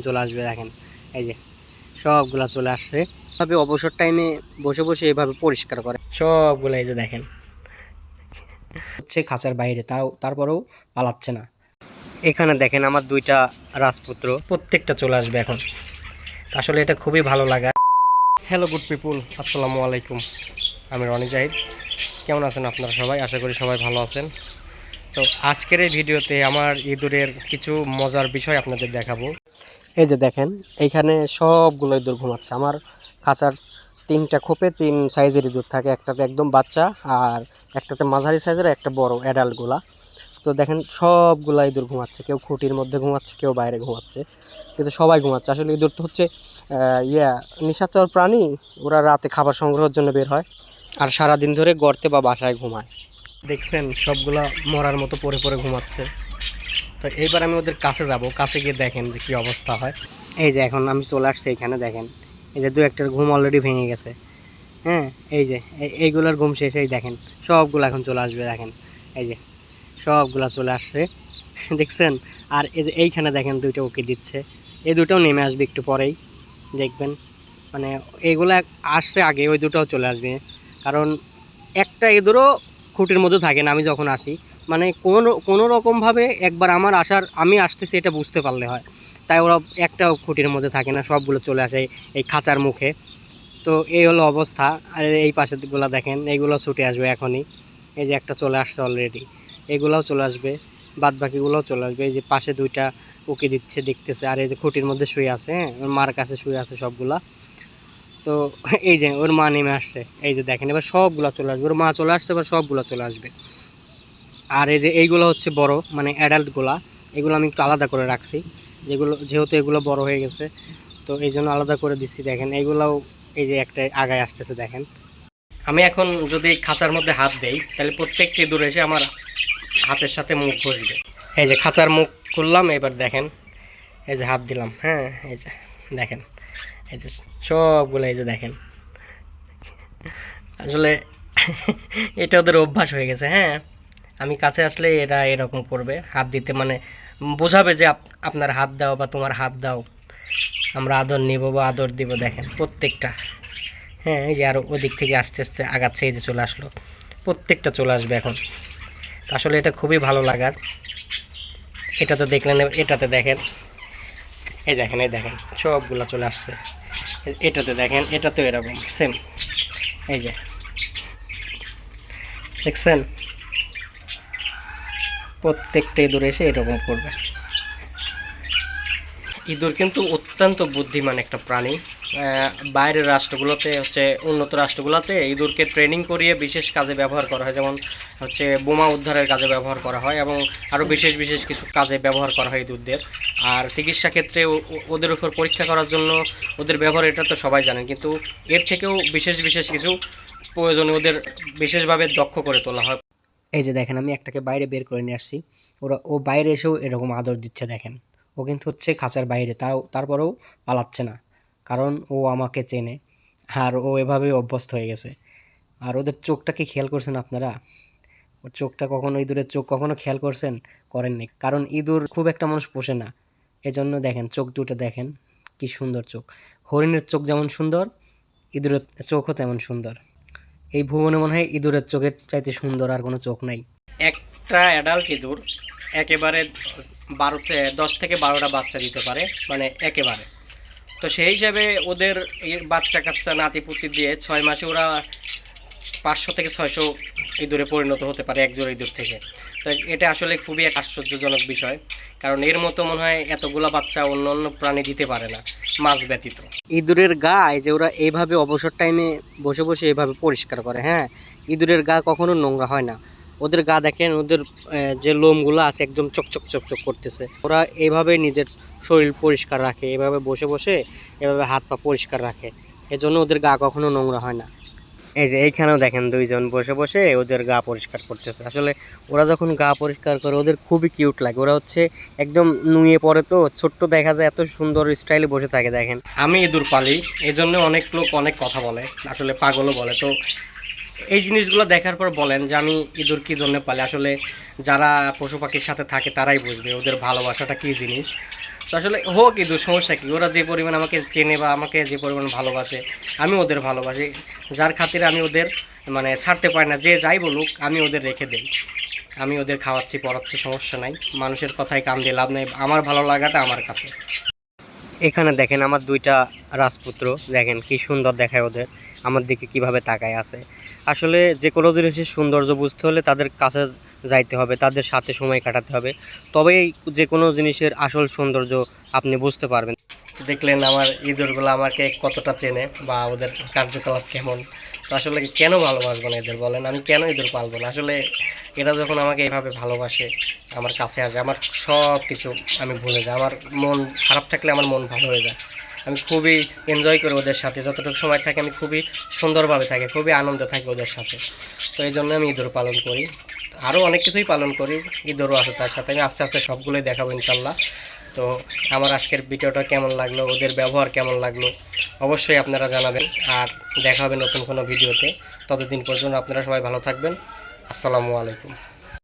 চলে আসবে দেখেন। এই যে, সবগুলা চলে আসছে। তবে অবসর টাইমে বসে বসে এভাবে পরিষ্কার করে। সবগুলো এই যে দেখেন। হচ্ছে খাঁচার বাইরে, তাও তারপরেও পালাচ্ছে না। এখানে দেখেন আমার দুইটা রাজপুত্র, প্রত্যেকটা চলে আসবে এখন। আসলে এটা খুবই ভালো লাগা। হ্যালো গুড পিপুল আসসালামু আলাইকুম। আমি রনি জাহিদ। কেমন আছেন আপনারা সবাই? আশা করি সবাই ভালো আছেন। তো আজকের এই ভিডিওতে আমার ইঁদুরের কিছু মজার বিষয় আপনাদের দেখাবো। এই যে দেখেন, এইখানে সবগুলো ইঁদুর ঘুমাচ্ছে। আমার খাঁচার তিনটা খোপে তিন সাইজের ইঁদুর থাকে, একটাতে একদম বাচ্চা আর একটাতে মাঝারি সাইজের, একটা বড় অ্যাডাল্টগুলা। তো দেখেন সবগুলা ইঁদুর ঘুমাচ্ছে। কেউ খুঁটির মধ্যে ঘুমাচ্ছে, কেউ বাইরে ঘুমাচ্ছে। কিন্তু সবাই ঘুমাচ্ছে। আসলে ইঁদুর তো হচ্ছে ইয়া, নিশাচর প্রাণী, ওরা রাতে খাবার সংগ্রহের জন্য বের হয় আর সারাদিন ধরে গর্তে বা বাসায় ঘুমায়। দেখছেন, সবগুলা মরার মতো পড়ে পড়ে ঘুমাচ্ছে। তো এইবার আমি ওদের কাছে যাব, কাছে গিয়ে দেখেন যে কী অবস্থা হয়। এই যে এখন আমি চলে আসছি এখানে, দেখেন। এই যে দু একটার ঘুম অলরেডি ভেঙে গেছে। হ্যাঁ এই যে, এই- এইগুলোর ঘুম শেষ, এই দেখেন, সবগুলো এখন চলে আসবে, দেখেন। এই যে, সবগুলো চলে আসছে, দেখছেন? আর এই যে এইখানে দেখেন দুইটা ওকে দিচ্ছে। এই দুটোও নেমে আসবে একটু পরেই, দেখবেন। মানে এইগুলা আসছে আগে, ওই দুটোও চলে আসবে। কারণ একটা ইঁদুরও খুঁটির মধ্যে থাকে না, আমি যখন আসি মানে কোনো কোনো রকমভাবে একবার আমার আসার, আমি আসতেছি এটা বুঝতে পারলে হয়। তাই ওরা একটাও খুঁটির মধ্যে থাকে না, সবগুলো চলে আসে এই খাঁচার মুখে। তো এই হলো অবস্থা। আর এই পাশেগুলো দেখেন এইগুলো ছুটে আসবে এখনই। এই যে একটা চলে আসছে অলরেডি এগুলোও চলে আসবে বাদ বাকিগুলোও চলে আসবে। এই যে পাশে দুইটা উকি দিচ্ছে, দেখতেছে। আর এই যে খুঁটির মধ্যে শুয়ে আছে হ্যাঁ? মার কাছে শুয়ে আছে সবগুলা। তো এই যে ওর মা নেমে আসছে। এই যে দেখেন, এবার সবগুলো চলে আসবে। ওর মা চলে আসছে, এবার সবগুলো চলে আসবে। আর এই যে এইগুলো হচ্ছে বড় মানে অ্যাডাল্টগুলা এগুলো আমি একটু আলাদা করে রাখছি। যেগুলো, যেহেতু এগুলো বড় হয়ে গেছে, তো এই জন্য আলাদা করে দিচ্ছি, দেখেন। এইগুলাও এই যে একটা আগায় আসতেছে, দেখেন। আমি এখন যদি খাঁচার মধ্যে হাত দেই, তাহলে প্রত্যেকটি দূরে এসে আমার হাতের সাথে মুখ ঘষবে এই যে খাঁচার মুখ খুললাম, এবার দেখেন, এই যে হাত দিলাম হ্যাঁ এই যে, দেখেন। এই যে সবগুলো, এই যে দেখেন। আসলে, এটা ওদের অভ্যাস হয়ে গেছে হ্যাঁ। আমি কাছে আসলে এরা এরকম করবে। হাত দিতে মানে বোঝাবে যে আপ- আপনার হাত দাও বা তোমার হাত দাও। আমরা আদর নিব বা আদর দিব, দেখেন প্রত্যেকটা। হ্যাঁ এই যে আরও ওদিক থেকে আস্তে আস্তে আগাচ্ছে, এই যে চলে আসলো। প্রত্যেকটা চলে আসবে এখন। আসলে এটা খুবই ভালো লাগার। এটা তো দেখলেন, এটাতে দেখেন। এই দেখেন এই দেখেন, সবগুলো চলে আসছে। এটাতে দেখেন এটা তো এরকম সেম এই যে। দেখছেন? প্রত্যেকটা ইঁদুর এসে এরকম করবে। ইঁদুর কিন্তু অত্যন্ত বুদ্ধিমান একটা প্রাণী। বাইরের রাষ্ট্রগুলোতে হচ্ছে, উন্নত রাষ্ট্রগুলোতে ইঁদুরকে ট্রেনিং করিয়ে বিশেষ কাজে ব্যবহার করা হয়। যেমন হচ্ছে, বোমা উদ্ধারের কাজে ব্যবহার করা হয় এবং আরও বিশেষ বিশেষ কিছু কাজে ব্যবহার করা হয় ইঁদুরদের। আর চিকিৎসা ক্ষেত্রে ওদের উপর পরীক্ষা করার জন্য ওদের ব্যবহার, এটা তো সবাই জানেন। কিন্তু এর থেকেও বিশেষ বিশেষ কিছু প্রয়োজনে ওদের বিশেষভাবে দক্ষ করে তোলা হয়। এই যে দেখেন, আমি একটাকে বাইরে বের করে নিয়ে আসছি। ওরা, ও বাইরে এসেও এরকম আদর দিচ্ছে, দেখেন। ও কিন্তু হচ্ছে খাঁচার বাইরে, তাও, তারপরেও পালাচ্ছে না, কারণ ও আমাকে চেনে আর ও এভাবে অভ্যস্ত হয়ে গেছে। আর ওদের চোখটা কি খেয়াল করছেন আপনারা? ওর চোখটা কখনো ইঁদুরের চোখ কখনো খেয়াল করছেন? করেননি, কারণ ইঁদুর খুব একটা মানুষ পোষে না। এজন্য দেখেন, চোখ দুটো দেখেন, কি সুন্দর চোখ। হরিণের চোখ যেমন সুন্দর, ইঁদুরের চোখও তেমন সুন্দর। এই ভুবনে মনে হয় ইঁদুরের চোখের চাইতে সুন্দর আর কোনো চোখ নাই। একটা অ্যাডাল্ট ইঁদুর একেবারে বারো দশ থেকে বারোটা বাচ্চা দিতে পারে মানে একেবারে। তো সেই হিসাবে ওদের বাচ্চা কাচ্চা নাতিপুতি দিয়ে ছয় মাসে ওরা পাঁচশো থেকে ছয়শো ইঁদুরে পরিণত হতে পারে একজোড় ইঁদুর থেকে। তো এটা আসলে খুবই এক আশ্চর্যজনক বিষয়, কারণ এর মতো মনে হয় এতগুলা বাচ্চা অন্য অন্য প্রাণী দিতে পারে না, মাছ ব্যতীত। ইঁদুরের গায়ে যে ওরা এইভাবে অবসর টাইমে বসে বসে এভাবে পরিষ্কার করে হ্যাঁ? ইঁদুরের গা কখনো নোংরা হয় না। ওদের গা দেখেন, ওদের যে লোমগুলো আছে একদম চকচক চকচক করতেছে। ওরা এইভাবে নিজের শরীর পরিষ্কার রাখে, এভাবে বসে বসে এভাবে হাত পা পরিষ্কার রাখে। এজন্য ওদের গা কখনো নোংরা হয় না। এই যে এইখানেও দেখেন দুইজন বসে বসে ওদের গা পরিষ্কার করতেছে। আসলে ওরা যখন গা পরিষ্কার করে, ওদের খুবই কিউট লাগে। ওরা হচ্ছে একদম নুয়ে পড়ে তো, ছোট্ট দেখা যায় এত সুন্দর স্টাইলে বসে থাকে, দেখেন। আমি ইঁদুর পালি এই জন্য অনেক লোক অনেক কথা বলে, আসলে পাগলও বলে। তো এই জিনিসগুলো দেখার পর বলেন যে, আমি ইঁদুর কী জন্য পালি? আসলে যারা পশু পাখির সাথে থাকে, তারাই বুঝবে ওদের ভালোবাসাটা কী জিনিস। আসলে হোক কিন্তু সমস্যা কি? ওরা যে পরিমাণ আমাকে চেনে বা আমাকে যে পরিমাণ ভালোবাসে, আমি ওদের ভালোবাসি। যার খাতিরে আমি ওদের মানে ছাড়তে পারি না, যে যাই বলুক, আমি ওদের রেখে দিই। আমি ওদের খাওয়াচ্ছি, পড়াচ্ছি, সমস্যা নাই। মানুষের কথায় কাম দিয়ে লাভ নেই। আমার ভালো লাগাটা আমার কাছে। এখানে দেখেন আমার দুইটা রাজপুত্র। দেখেন কি সুন্দর দেখায় ওদের। আমার দিকে কীভাবে তাকায় আছে। আসলে যে কোনো জিনিসের সৌন্দর্য বুঝতে হলে তাদের কাছে যাইতে হবে, তাদের সাথে সময় কাটাতে হবে। তবেই যে কোনো জিনিসের আসল সৌন্দর্য আপনি বুঝতে পারবেন। দেখলেন আমার ইঁদুরগুলো আমাকে কতটা চেনে বা ওদের কার্যকলাপ কেমন। তো আসলে কেন ভালোবাসবো না এদের বলেন? আমি কেন ইঁদুর পালবো না? আসলে এরা যখন আমাকে এইভাবে ভালোবাসে, আমার কাছে আসে, আমার সব কিছু আমি ভুলে যাই। আমার মন খারাপ থাকলে আমার মন ভালো হয়ে যায়। আমি খুবই এনজয় করি ওদের সাথে। যতটুকু সময় থাকে আমি খুবই সুন্দরভাবে থাকি, খুবই আনন্দে থাকি ওদের সাথে। তো এই জন্য আমি ইঁদুর পালন করি। আরও অনেক কিছুই পালন করি ইঁদুরও আছে তার সাথে। আমি আস্তে আস্তে সবগুলোই দেখাবো ইনশাল্লাহ। তো আমার আজকের ভিডিওটা কেমন লাগল, ওদের ব্যবহার কেমন লাগল, অবশ্যই আপনারা জানাবেন। আর দেখা হবে নতুন কোনো ভিডিওতে। ততদিন পর্যন্ত আপনারা সবাই ভালো থাকবেন। আসসালামু আলাইকুম।